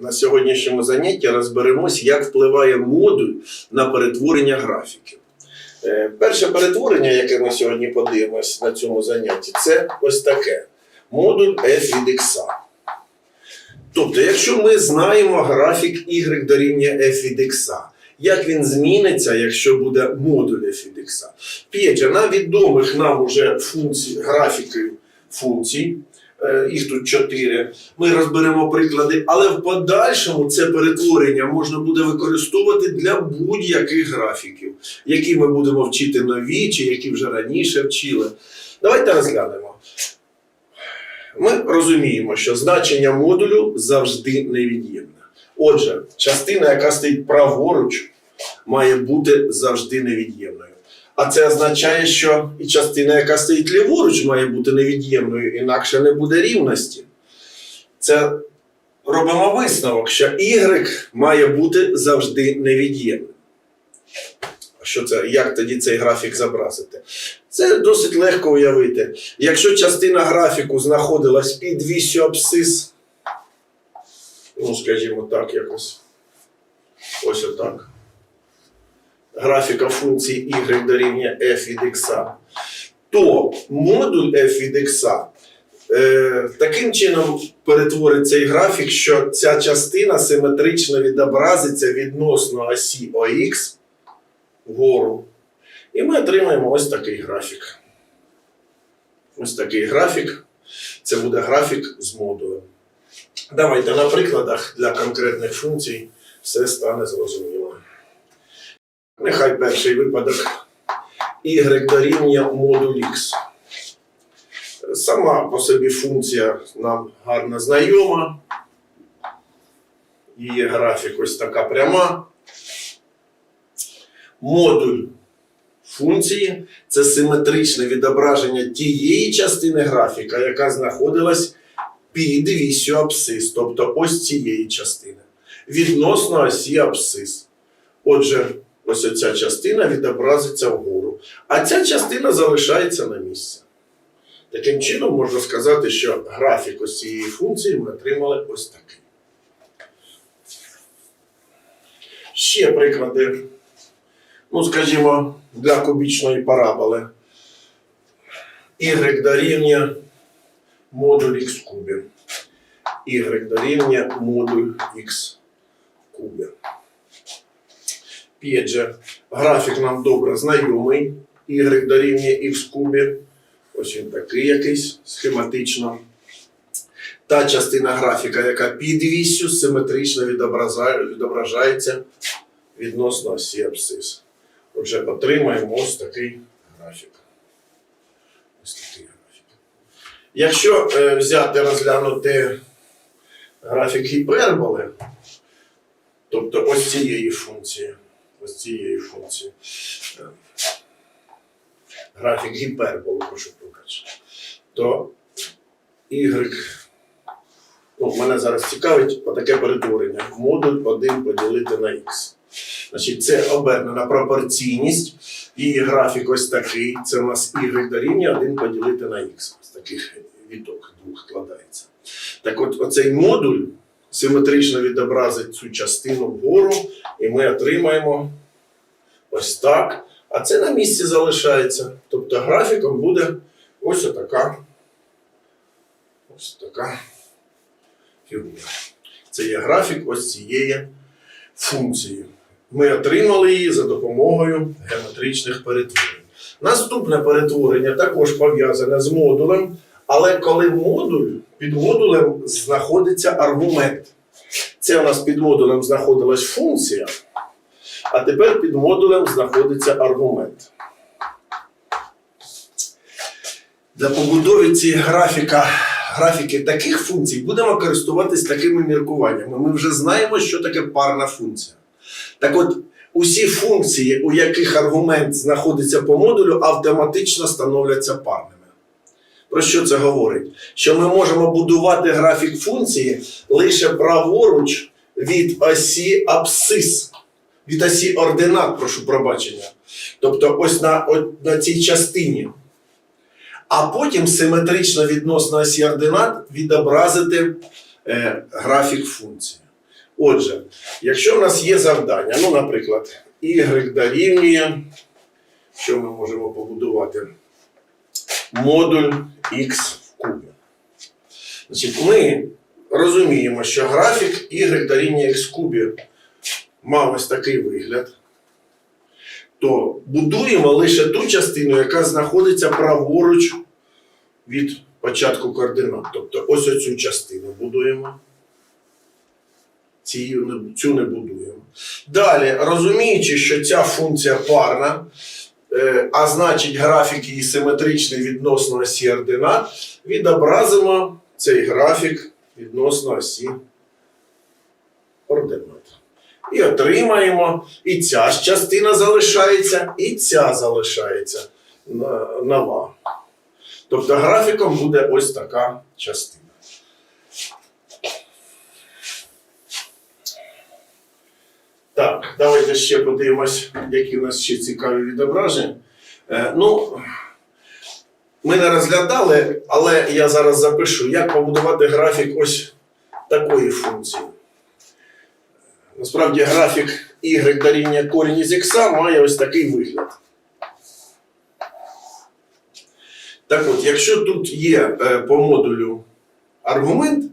На сьогоднішньому занятті розберемось, як впливає модуль на перетворення графіків. Е, Перше перетворення, яке ми сьогодні подивимось на цьому занятті, це ось таке: модуль f від x. Тобто, якщо ми знаємо графік y дорівнює f від x, як він зміниться, якщо буде модуль f від x? П'єтя, на відомих нам уже функцій, графіків функцій, їх тут чотири, ми розберемо приклади, але в подальшому це перетворення можна буде використовувати для будь-яких графіків, які ми будемо вчити нові, чи які вже раніше вчили. Давайте розглянемо. Ми розуміємо, що значення модулю завжди невід'ємне. Отже, частина, яка стоїть праворуч, має бути завжди невід'ємною. А це означає, що і частина, яка стоїть ліворуч, має бути невід'ємною, інакше не буде рівності. Це робимо висновок, що y має бути завжди невід'ємним. Що це, як тоді цей графік зобразити? Це досить легко уявити. Якщо частина графіку знаходилась під вісю абсцис, ну, скажімо так, якось ось отак графіка функції y дорівнює f від x, то модуль f від x е, таким чином перетворить цей графік, що ця частина симетрично відобразиться відносно осі OX вгору. І ми отримаємо ось такий графік. Ось такий графік. Це буде графік з модулем. Давайте на прикладах для конкретних функцій все стане зрозуміло. Нехай перший випадок y дорівнює модуль x. Сама по собі функція нам гарно знайома. Її графік ось така пряма. Модуль функції це симетричне відображення тієї частини графіка, яка знаходилась під вісю абсцис, тобто ось цієї частини, відносно осі абсцис. Отже, ось оця частина відобразиться вгору, а ця частина залишається на місці. Таким чином, можна сказати, що графік ось цієї функції ми отримали ось такий. Ще приклади, ну, скажімо, для кубічної параболи. Y дорівнює модуль х кубі. Y дорівнює модуль х кубі. Же, графік нам добре знайомий. Y дорівнює х кубі. Ось він такий якийсь схематично. Та частина графіка, яка під вісю, симетрично відображається відносно осі абсцис. Отже, отримаємо ось такий графік. Ось такий графік. Якщо е, взяти розглянути графік гіперболи, тобто ось цієї функції, ось цієї функції, е, графік гіперболи, прошу побачити, то y, ну, мене зараз цікавить отаке перетворення. Модуль 1 поділити на х. Значить, це обернена пропорційність. Її графік ось такий. Це у нас y дорівнює 1 поділити на х. Ось таких віток двох складається. Так от, оцей модуль симетрично відобразить цю частину вгору, і ми отримаємо ось так. А це на місці залишається. Тобто графіком буде ось така. Ось така фігура. Це є графік ось цієї функції. Ми отримали її за допомогою геометричних перетворень. Наступне перетворення також пов'язане з модулем, але коли модуль, під модулем знаходиться аргумент. Це у нас під модулем знаходилась функція, а тепер під модулем знаходиться аргумент. Для побудови цієї графіка, графіки таких функцій будемо користуватись такими міркуваннями. Ми вже знаємо, що таке парна функція. Так от, усі функції, у яких аргумент знаходиться по модулю, автоматично становляться парними. Про що це говорить? Що ми можемо будувати графік функції лише праворуч від осі абсцис, від осі ординат, прошу пробачення. Тобто ось на, от, на цій частині. А потім симетрично відносно осі ординат відобразити е, графік функції. Отже, якщо в нас є завдання, ну, наприклад, y дорівнює, що ми можемо побудувати? Модуль x в кубі. Значить, ми розуміємо, що графік y дорівнює x в кубі мав ось такий вигляд, то будуємо лише ту частину, яка знаходиться праворуч від початку координат. Тобто ось оцю частину будуємо. Цю не, будуємо. Далі, розуміючи, що ця функція парна, а значить графік її симетричний відносно осі ординат, відобразимо цей графік відносно осі ординат. І отримаємо, і ця ж частина залишається, і ця залишається нова. Тобто графіком буде ось така частина. Так, давайте ще подивимось, які у нас ще цікаві відображення. Е, ну, ми не розглядали, але я зараз запишу, як побудувати графік ось такої функції. Насправді графік y дорівнює корінь із х має ось такий вигляд. Так от, якщо тут є е, по модулю аргумент,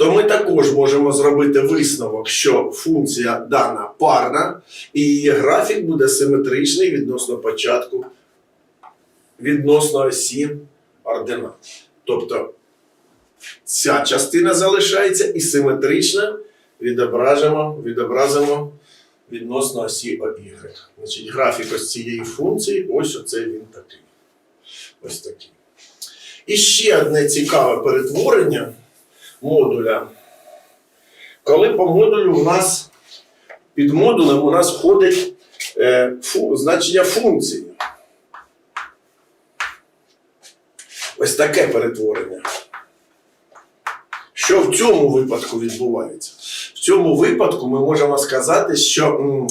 то ми також можемо зробити висновок, що функція дана парна, і її графік буде симетричний відносно початку, відносно осі ординат. Тобто ця частина залишається і симетрична відображимо, відобразимо відносно осі Y. Значить, графік ось цієї функції, ось оцей він такий. Ось такий. І ще одне цікаве перетворення модуля. Коли по модулю у нас під модулем у нас входить е, фу, значення функції. Ось таке перетворення. Що в цьому випадку відбувається? В цьому випадку ми можемо сказати, що м,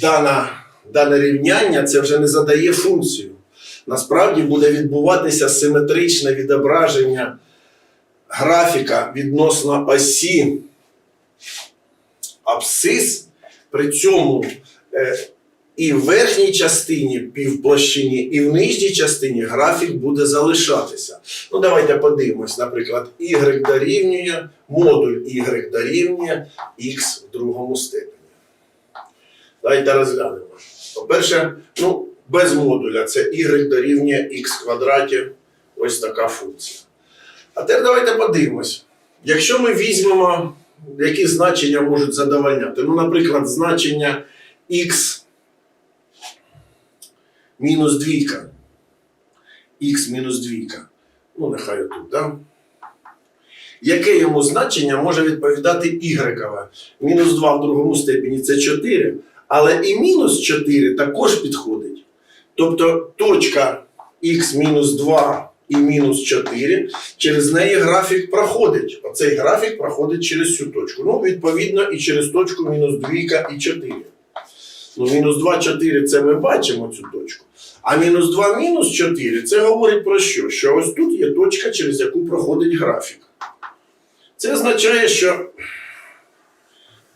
дана, дане рівняння це вже не задає функцію. Насправді буде відбуватися симетричне відображення графіка відносно осі абсцис, при цьому е, і в верхній частині півплощині, і в нижній частині графік буде залишатися. Ну, давайте подивимось, наприклад, y дорівнює, модуль y дорівнює x в другому степені. Давайте розглянемо. По-перше, ну, без модуля це y дорівнює в квадраті, ось така функція. А тепер давайте подивимось. Якщо ми візьмемо, які значення можуть задовольняти, ну, наприклад, значення x мінус двійка. Х мінус двійка. Ну, нехай отут, да? Яке йому значення може відповідати y? Мінус 2 в другому степені це 4, але і мінус 4 також підходить. Тобто точка х мінус 2 і мінус 4, через неї графік проходить. Оцей графік проходить через цю точку. Ну, відповідно, і через точку мінус 2 і 4. Ну, мінус 2, 4 це ми бачимо цю точку. А мінус 2, мінус 4 це говорить про що? Що ось тут є точка, через яку проходить графік. Це означає, що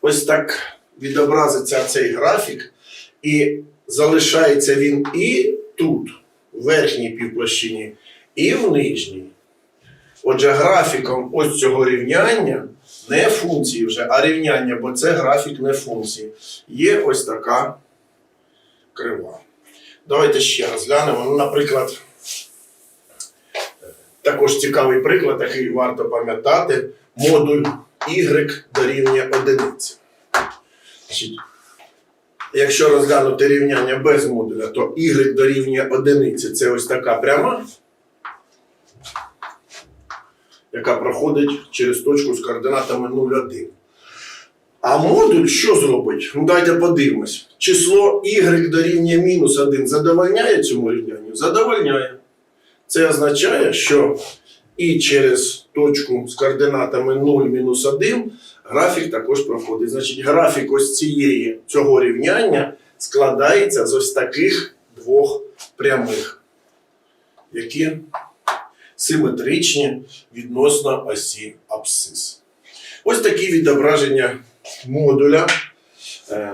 ось так відобразиться цей графік, і залишається він і тут, в верхній півплощині, і в нижній. Отже, графіком ось цього рівняння не функції вже, а рівняння, бо це графік не функції. Є ось така крива. Давайте ще розглянемо. Ну, наприклад, також цікавий приклад, який варто пам'ятати. Модуль y дорівнює одиниці. Якщо розглянути рівняння без модуля, то y дорівнює одиниці. Це ось така пряма, яка проходить через точку з координатами 0,1. А модуль що зробить? Ну, давайте подивимось. Число y дорівнює мінус 1 задовольняє цьому рівнянню? Задовольняє. Це означає, що і через точку з координатами 0 мінус 1 графік також проходить. Значить, графік ось цієї цього рівняння складається з ось таких двох прямих, які симетричні відносно осі абсцис. Ось такі відображення модуля. Е,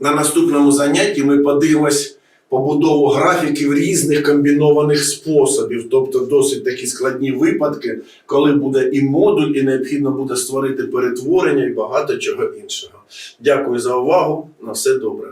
На наступному занятті ми подивимось побудову графіків різних комбінованих способів, тобто досить такі складні випадки, коли буде і модуль, і необхідно буде створити перетворення і багато чого іншого. Дякую за увагу. На все добре.